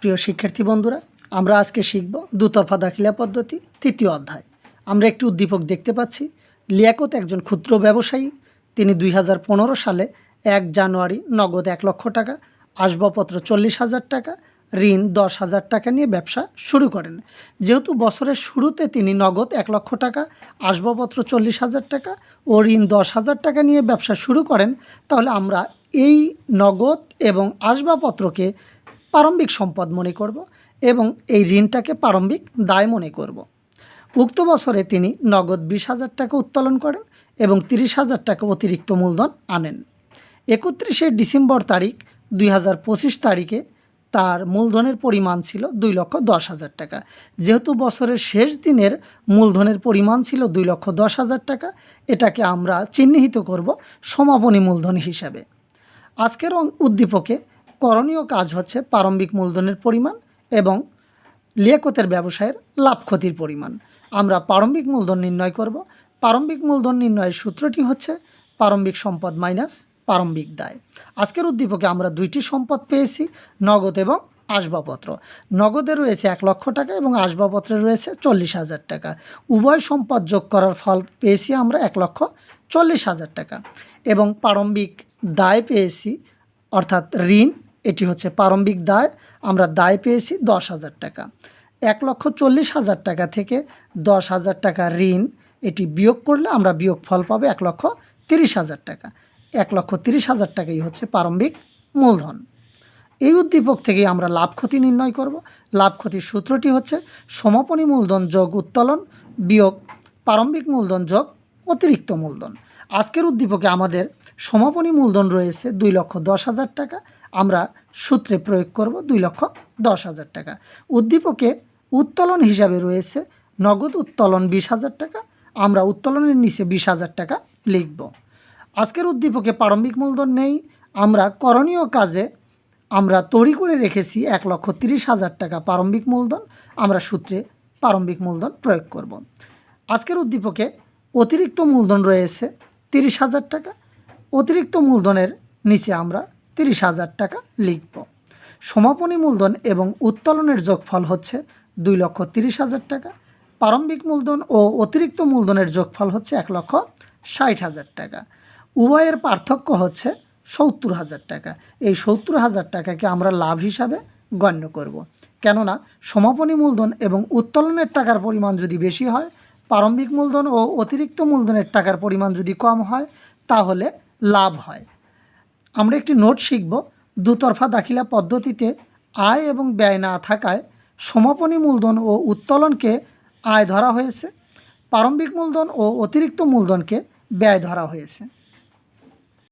প্রিয় শিক্ষার্থী বন্ধুরা, আমরা আজকে শিখব দুতরফা দাখিলা পদ্ধতি, তৃতীয় অধ্যায়। আমরা একটি উদ্দীপক দেখতে পাচ্ছি, লিয়াকত একজন ক্ষুদ্র ব্যবসায়ী, তিনি দুই হাজার পনেরো সালে এক জানুয়ারি নগদ এক লক্ষ টাকা, আসবাবপত্র চল্লিশ হাজার টাকা, ঋণ দশ হাজার টাকা নিয়ে ব্যবসা শুরু করেন। যেহেতু বছরের শুরুতে তিনি নগদ এক লক্ষ টাকা, আসবাবপত্র চল্লিশ হাজার টাকা ও ঋণ দশ হাজার টাকা নিয়ে ব্যবসা শুরু করেন, তাহলে আমরা এই নগদ এবং আসবাবপত্রকে প্রারম্ভিক সম্পদ মনে করব এবং এই ঋণটাকে প্রারম্ভিক দায় মনে করব। উক্ত বছরে তিনি নগদ বিশ হাজার টাকা উত্তোলন করেন এবং তিরিশ হাজার টাকা অতিরিক্ত মূলধন আনেন। একত্রিশে ডিসেম্বর তারিখ দুই হাজার পঁচিশ তারিখে তার মূলধনের পরিমাণ ছিল দুই লক্ষ দশ হাজার টাকা। যেহেতু বছরের শেষ দিনের মূলধনের পরিমাণ ছিল দুই লক্ষ দশ হাজার টাকা, এটাকে আমরা চিহ্নিত করব সমাপনী মূলধন হিসাবে। আজকের উদ্দীপকে করণীয় কাজ হচ্ছে প্রারম্ভিক মূলধনের পরিমাণ এবং লিয়াকতের ব্যবসায়ের লাভ ক্ষতির পরিমাণ। আমরা প্রারম্ভিক মূলধন নির্ণয় করব। প্রারম্ভিক মূলধন নির্ণয়ের সূত্রটি হচ্ছে প্রারম্ভিক সম্পদ মাইনাস প্রারম্ভিক দায়। আজকের উদ্দীপকে আমরা দুইটি সম্পদ পেয়েছি, নগদ এবং আসবাবপত্র। নগদে রয়েছে এক লক্ষ টাকা এবং আসবাবপত্রে রয়েছে চল্লিশ হাজার টাকা। উভয় সম্পদ যোগ করার ফল পেয়েছি আমরা এক লক্ষ চল্লিশ হাজার টাকা। এবং প্রারম্ভিক দায় পেয়েছি, অর্থাৎ ঋণ এটি হচ্ছে প্রারম্ভিক দায়। আমরা দায় পেয়েছি দশ হাজার টাকা। এক লক্ষ চল্লিশ হাজার টাকা থেকে দশ হাজার টাকা ঋণ। এটি বিয়োগ করলে আমরা বিয়োগ ফল পাবো এক লক্ষ তিরিশ হাজার টাকা। এক লক্ষ তিরিশ হাজার টাকাই হচ্ছে প্রারম্ভিক মূলধন। এই উদ্দীপক থেকেই আমরা লাভ ক্ষতি নির্ণয় করব। লাভ ক্ষতির সূত্রটি হচ্ছে সমাপনী মূলধন যোগ উত্তোলন বিয়োগ প্রারম্ভিক মূলধন যোগ অতিরিক্ত মূলধন। আজকের উদ্দীপকে আমাদের সমাপনী মূলধন রয়েছে দুই লক্ষ দশ হাজার টাকা। আমরা সূত্রে প্রয়োগ করব দুই লক্ষ দশ হাজার টাকা। উদ্দীপকে উত্তোলন হিসাবে রয়েছে নগদ উত্তোলন বিশ হাজার টাকা, আমরা উত্তোলনের নিচে বিশ হাজার টাকা লিখব। আজকের উদ্দীপকে প্রারম্ভিক মূলধন নেই, আমরা করণীয় কাজে আমরা তৈরি করে রেখেছি এক লক্ষ তিরিশ হাজার টাকা প্রারম্ভিক মূলধন, আমরা সূত্রে প্রারম্ভিক মূলধন প্রয়োগ করব। আজকের উদ্দীপকে অতিরিক্ত মূলধন রয়েছে তিরিশ হাজার টাকা, অতিরিক্ত মূলধনের নিচে আমরা তিরিশ হাজার টাকা লিখব। সমাপনী মূলধন এবং উত্তোলনের যোগফল হচ্ছে দুই লক্ষ তিরিশ হাজার টাকা। প্রারম্ভিক মূলধন ও অতিরিক্ত মূলধনের যোগফল হচ্ছে এক লক্ষ ষাট হাজার টাকা। উভয়ের পার্থক্য হচ্ছে সত্তর হাজার টাকা। এই সত্তর হাজার টাকাকে আমরা লাভ হিসাবে গণ্য করব। কেননা সমাপনী মূলধন এবং উত্তোলনের টাকার পরিমাণ যদি বেশি হয়, প্রারম্ভিক মূলধন ও অতিরিক্ত মূলধনের টাকার পরিমাণ যদি কম হয়, তাহলে লাভ হয়। আমরা একটি নোট শিখব। দুতরফা দাখিলা পদ্ধতিতে আয় এবং ব্যয় না থাকায় সমাপনী মূলধন ও উত্তোলনকে আয় ধরা হয়েছে। প্রারম্ভিক মূলধন ও অতিরিক্ত মূলধনকে ব্যয় ধরা হয়েছে।